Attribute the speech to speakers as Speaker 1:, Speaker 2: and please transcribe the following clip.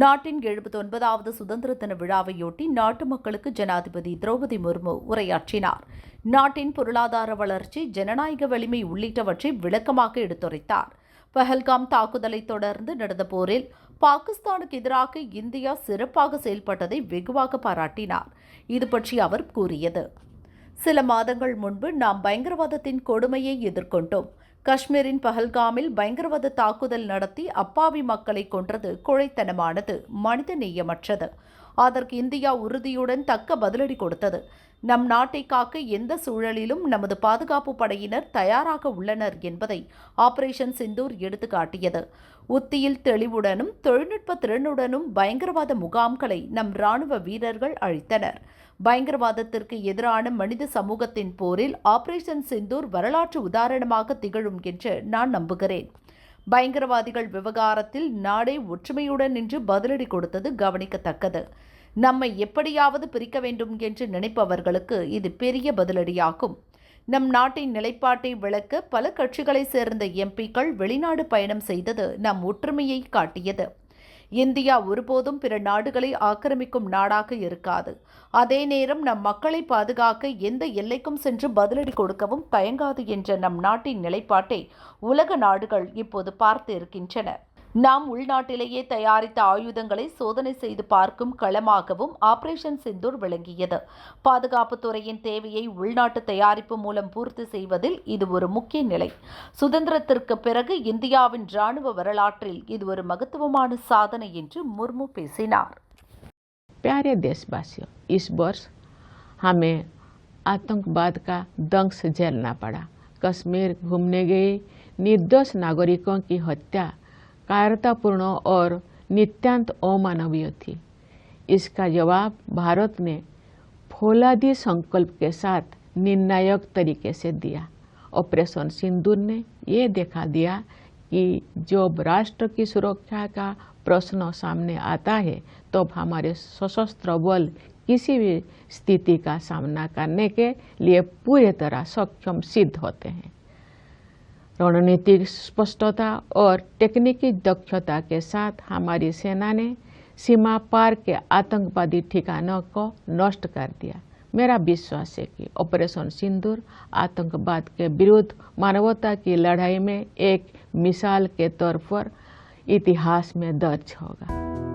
Speaker 1: நாட்டின் எழுபத்தொன்பதாவது சுதந்திர தின விழாவையொட்டி நாட்டு மக்களுக்கு ஜனாதிபதி திரௌபதி முர்மு உரையாற்றினார். நாட்டின் பொருளாதார வளர்ச்சி ஜனநாயக வலிமை உள்ளிட்டவற்றை விளக்கமாக எடுத்துரைத்தார். பஹல்காம் தாக்குதலை தொடர்ந்து நடந்த போரில் பாகிஸ்தானுக்கு எதிராக இந்தியா சிறப்பாக செயல்பட்டதை வெகுவாக பாராட்டினார். இது பற்றி அவர் கூறியது. சில மாதங்கள் முன்பு நாம் பயங்கரவாதத்தின் கொடுமையை எதிர்கொண்டோம். காஷ்மீரின் பஹல்காமில் பயங்கரவாத தாக்குதல் நடத்தி அப்பாவி மக்களை கொன்றது கொழைத்தனமானது மனிதநேயமற்றது. அதற்கு இந்தியா உறுதியுடன் தக்க பதிலடி கொடுத்தது. நம் நாட்டை காக்க எந்த சூழலிலும் நமது பாதுகாப்பு படையினர் தயாராக உள்ளனர் என்பதை ஆபரேஷன் சிந்தூர் எடுத்துக்காட்டியது. உத்தியில் தெளிவுடனும் தொழில்நுட்ப திறனுடனும் பயங்கரவாத முகாம்களை நம் ராணுவ வீரர்கள் அழித்தனர். பயங்கரவாதத்திற்கு எதிரான மனித சமூகத்தின் போரில் ஆபரேஷன் சிந்தூர் வரலாற்று உதாரணமாக திகழும் என்று நான் நம்புகிறேன். பயங்கரவாதிகள் விவகாரத்தில் நாடே ஒற்றுமையுடன் நின்று பதிலடி கொடுத்தது கவனிக்கத்தக்கது. நம்மை எப்படியாவது பிரிக்க வேண்டும் என்று நினைப்பவர்களுக்கு இது பெரிய பதிலடியாகும். நம் நாட்டின் நிலைப்பாட்டை விளக்க பல கட்சிகளைச் சேர்ந்த எம்பிக்கள் வெளிநாடு பயணம் செய்தது நம் ஒற்றுமையை காட்டியது. இந்தியா ஒருபோதும் பிற நாடுகளை ஆக்கிரமிக்கும் நாடாக இருக்காது. அதே நேரம் நம் மக்களை பாதுகாக்க எந்த எல்லைக்கும் சென்று பதிலடி கொடுக்கவும் தயங்காது என்ற நம் நாட்டின் நிலைப்பாட்டை உலக நாடுகள் இப்போது பார்த்து இருக்கின்றன. நாம் உள்நாட்டிலேயே தயாரித்த ஆயுதங்களை சோதனை செய்து பார்க்கும் களமாகவும் ஆபரேஷன் சிந்தூர் விளங்கியது பாதுகாப்புத் துறையின் தேவையை உள்நாட்டு தயாரிப்பு மூலம் பூர்த்தி செய்வதில் இது ஒரு முக்கிய நிலை சுதந்திரத்திற்கு பிறகு இந்தியாவின் ராணுவ வரலாற்றில் இது ஒரு மகத்துவமான சாதனை என்று முர்மு பேசினார்
Speaker 2: प्यारे देशवासियों इस वर्ष हमें आतंकवाद का दंश झेलना पड़ा कश्मीर घूमने गए निर्दोष नागरिकों की हत्या कायरतापूर्ण और नित्यांत अमानवीय थी। इसका जवाब भारत ने फौलादी संकल्प के साथ निर्णायक तरीके से दिया। ऑपरेशन सिंदूर ने यह देखा दिया कि जब राष्ट्र की सुरक्षा का प्रश्न सामने आता है, तब हमारे सशस्त्र बल किसी भी स्थिति का सामना करने के लिए पूरी तरह सक्षम सिद्ध होते हैं। रणनीतिक स्पष्टता और तकनीकी दक्षता के साथ हमारी सेना ने सीमा पार के आतंकवादी ठिकानों को नष्ट कर दिया। मेरा विश्वास है कि ऑपरेशन सिंदूर आतंकवाद के विरुद्ध मानवता की लड़ाई में एक मिसाल के तौर पर इतिहास में दर्ज होगा।